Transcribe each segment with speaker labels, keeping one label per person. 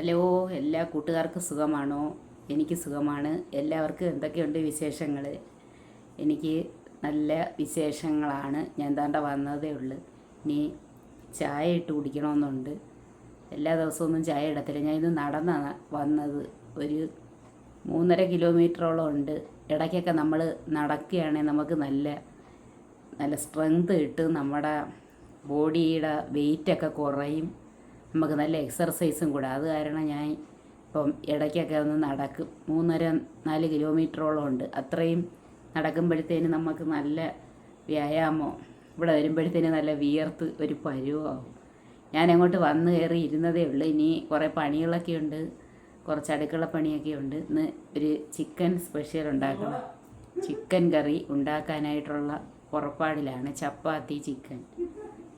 Speaker 1: Hello എല്ലാ കൂട്ടുകാർക്കും സുഖമാണോ? എനിക്ക് സുഖമാണ്. എല്ലാവർക്കും എന്തൊക്കെയുണ്ട് വിശേഷങ്ങൾ എനിക്ക് നല്ല വിശേഷങ്ങളാണ്. ഞാൻ താണ്ട വന്നതേ ഉള്ളൂ. ഇനി ചായ ഇട്ട് കുടിക്കണമെന്നുണ്ട് എല്ലാ ദിവസവും ഒന്നും ചായ ഇടത്തില്ല. ഞാൻ ഇന്ന് നടന്നാണ് വന്നത്. ഒരു മൂന്നര കിലോമീറ്ററോളം ഉണ്ട്. ഇടയ്ക്കൊക്കെ നമ്മൾ നടക്കുകയാണെങ്കിൽ നമുക്ക് നല്ല നല്ല സ്ട്രെങ്ത് കിട്ടും. നമ്മുടെ ബോഡിയുടെ വെയിറ്റൊക്കെ കുറയും. നമുക്ക് നല്ല എക്സർസൈസും കൂടെ. അത് കാരണം ഞാൻ ഇപ്പം ഇടയ്ക്കൊക്കെ ഒന്ന് നടക്കും. മൂന്നര നാല് കിലോമീറ്ററോളം ഉണ്ട്. അത്രയും നടക്കുമ്പോഴത്തേന് നമുക്ക് നല്ല വ്യായാമോ. ഇവിടെ വരുമ്പോഴത്തേന് നല്ല വിയർത്ത് ഒരു പരുവാകും ഞാൻ അങ്ങോട്ട് വന്ന് കയറി ഇരുന്നതേ ഉള്ളൂ. ഇനി കുറേ പണികളൊക്കെ ഉണ്ട്. കുറച്ച് അടുക്കള പണിയൊക്കെ ഉണ്ട്. ഇന്ന് ഒരു ചിക്കൻ സ്പെഷ്യൽ ഉണ്ടാക്കണം. ചിക്കൻ കറി ഉണ്ടാക്കാനായിട്ടുള്ള പുറപ്പാടിലാണ്. ചപ്പാത്തി ചിക്കൻ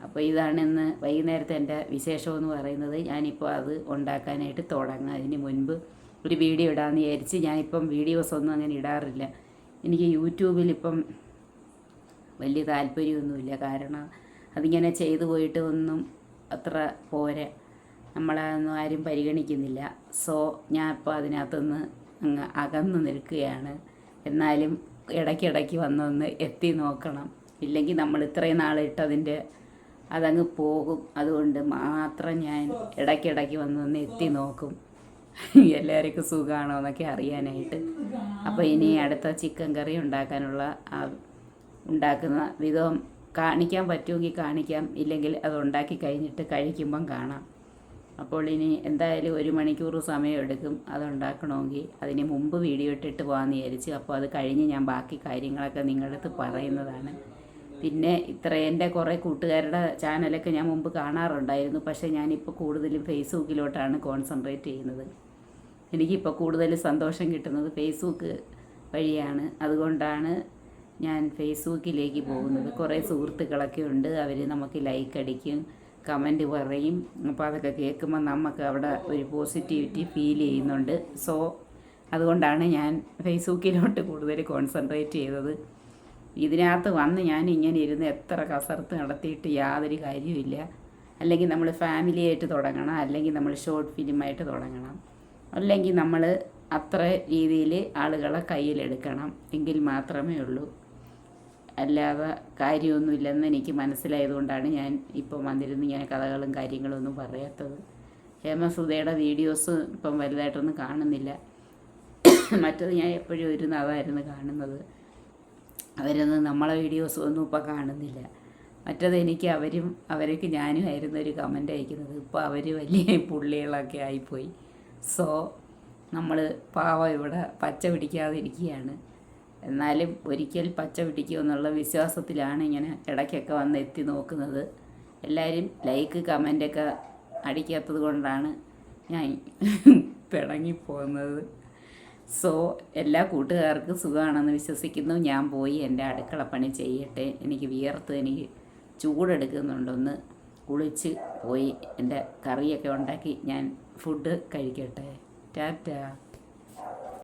Speaker 1: അപ്പോൾ ഇതാണ് ഇന്ന് വൈകുന്നേരത്തെ എന്റെ വിശേഷം എന്ന് പറയുന്നത്. ഞാനിപ്പോൾ അത് ഉണ്ടാക്കാനായിട്ട് തുടങ്ങാം. അതിന് മുൻപ് ഒരു വീഡിയോ ഇടാമെന്ന് വിചാരിച്ച് ഞാനിപ്പം വീഡിയോസ് ഒന്നും അങ്ങനെ ഇടാറില്ല. എനിക്ക് യൂട്യൂബിൽ ഇപ്പം വലിയ താല്പര്യമൊന്നുമില്ല. കാരണം അതിങ്ങനെ ചെയ്തു പോയിട്ട് ഒന്നും അത്ര പോരെ. നമ്മളതൊന്നും ആരും പരിഗണിക്കുന്നില്ല. സോ ഞാൻ ഇപ്പോൾ അതിനകത്തുനിന്ന് അങ്ങ് അകന്നു നിൽക്കുകയാണ്. എന്നാലും ഇടയ്ക്കിടയ്ക്ക് വന്നൊന്ന് എത്തി നോക്കണം. ഇല്ലെങ്കിൽ നമ്മൾ ഇത്രയും നാളിട്ടതിന്റെ അതങ്ങ് പോകും. അതുകൊണ്ട് മാത്രം ഞാൻ ഇടയ്ക്കിടയ്ക്ക് വന്നൊന്ന് എത്തി നോക്കും. എല്ലാവർക്കും സുഖമാണോ എന്നൊക്കെ അറിയാനായിട്ട്. അപ്പോൾ ഇനി അടുത്ത ചിക്കൻ കറി ഉണ്ടാക്കാനുള്ള ഉണ്ടാക്കുന്ന വിധം കാണിക്കാൻ പറ്റുമെങ്കിൽ കാണിക്കാം. ഇല്ലെങ്കിൽ അത് ഉണ്ടാക്കി കഴിഞ്ഞിട്ട് കഴിക്കുമ്പം കാണാം. അപ്പോൾ ഇനി എന്തായാലും ഒരു മണിക്കൂർ സമയം എടുക്കും അത് ഉണ്ടാക്കണമെങ്കിൽ. അതിന് മുമ്പ് വീഡിയോ ഇട്ടിട്ട് പോകാമെന്ന് വിചാരിച്ചു. അപ്പോൾ അത് കഴിഞ്ഞ് ഞാൻ ബാക്കി കാര്യങ്ങളൊക്കെ നിങ്ങളടുത്ത് പറയുന്നതാണ്. പിന്നെ ഇത്ര എന്റെ കുറേ കൂട്ടുകാരുടെ ചാനലൊക്കെ ഞാൻ മുമ്പ് കാണാറുണ്ടായിരുന്നു. പക്ഷേ ഞാനിപ്പോൾ കൂടുതലും ഫേസ്ബുക്കിലോട്ടാണ് കോൺസെൻട്രേറ്റ് ചെയ്യുന്നത്. എനിക്കിപ്പോൾ കൂടുതൽ സന്തോഷം കിട്ടുന്നത് ഫേസ്ബുക്ക് വഴിയാണ്. അതുകൊണ്ടാണ് ഞാൻ ഫേസ്ബുക്കിലേക്ക് പോകുന്നത്. കുറേ സുഹൃത്തുക്കളൊക്കെ ഉണ്ട്. അവർ നമുക്ക് ലൈക്ക് അടിക്കും കമന്റ് പറയും. അപ്പോൾ അതൊക്കെ കേൾക്കുമ്പോൾ നമുക്ക് അവിടെ ഒരു പോസിറ്റിവിറ്റി ഫീൽ ചെയ്യുന്നുണ്ട്. സോ അതുകൊണ്ടാണ് ഞാൻ ഫേസ്ബുക്കിലോട്ട് കൂടുതൽ കോൺസെൻട്രേറ്റ് ചെയ്തത്. ഇതിനകത്ത് വന്ന് ഞാൻ ഇങ്ങനെ ഇരുന്ന് എത്ര കസർത്ത് നടത്തിയിട്ട് യാതൊരു കാര്യമില്ല അല്ലെങ്കിൽ നമ്മൾ ഫാമിലിയായിട്ട് തുടങ്ങണം. അല്ലെങ്കിൽ നമ്മൾ ഷോർട്ട് ഫിലിമായിട്ട് തുടങ്ങണം. അല്ലെങ്കിൽ നമ്മൾ അത്ര രീതിയിൽ ആളുകളെ കയ്യിലെടുക്കണം എങ്കിൽ മാത്രമേ ഉള്ളൂ. അല്ലാതെ കാര്യമൊന്നുമില്ലെന്ന് എനിക്ക് മനസ്സിലായതുകൊണ്ടാണ് ഞാൻ ഇപ്പം വന്നിരുന്ന് ഇങ്ങനെ കഥകളും കാര്യങ്ങളും ഒന്നും പറയാത്തത്. ഹേമസുധയുടെ വീഡിയോസ് ഇപ്പം വലുതായിട്ടൊന്നും കാണുന്നില്ല. മറ്റത് ഞാൻ എപ്പോഴും ഇരുന്ന് അതായിരുന്നു കാണുന്നത്. അവരൊന്നും നമ്മളെ വീഡിയോസ് ഒന്നും ഇപ്പോൾ കാണുന്നില്ല. മറ്റത് എനിക്ക് അവരും അവരൊക്കെ ഞാനും ആയിരുന്നു ഒരു കമന്റ് അയക്കുന്നത്. ഇപ്പോൾ അവർ വലിയ പുള്ളികളൊക്കെ ആയിപ്പോയി. സോ നമ്മൾ പാവം ഇവിടെ പച്ച പിടിക്കാതിരിക്കുകയാണ്. എന്നാലും ഒരിക്കൽ പച്ച പിടിക്കുമെന്നുള്ള വിശ്വാസത്തിലാണ് ഇങ്ങനെ ഇടയ്ക്കൊക്കെ വന്ന് എത്തി നോക്കുന്നത്. എല്ലാവരും ലൈക്ക് കമന്റൊക്കെ അടിക്കാത്തത് കൊണ്ടാണ് ഞാൻ പിണങ്ങിപ്പോകുന്നത് സോ എല്ലാ കൂട്ടുകാർക്കും സുഖമാണെന്ന് വിശ്വസിക്കുന്നു. ഞാൻ പോയി എന്റെ അടുക്കള പണി ചെയ്യട്ടെ. എനിക്ക് വിയർത്ത് എനിക്ക് ചൂടെടുക്കുന്നുണ്ടൊന്ന് കുളിച്ച് പോയി എന്റെ കറിയൊക്കെ ഉണ്ടാക്കി ഞാൻ ഫുഡ് കഴിക്കട്ടെ. ടാറ്റ.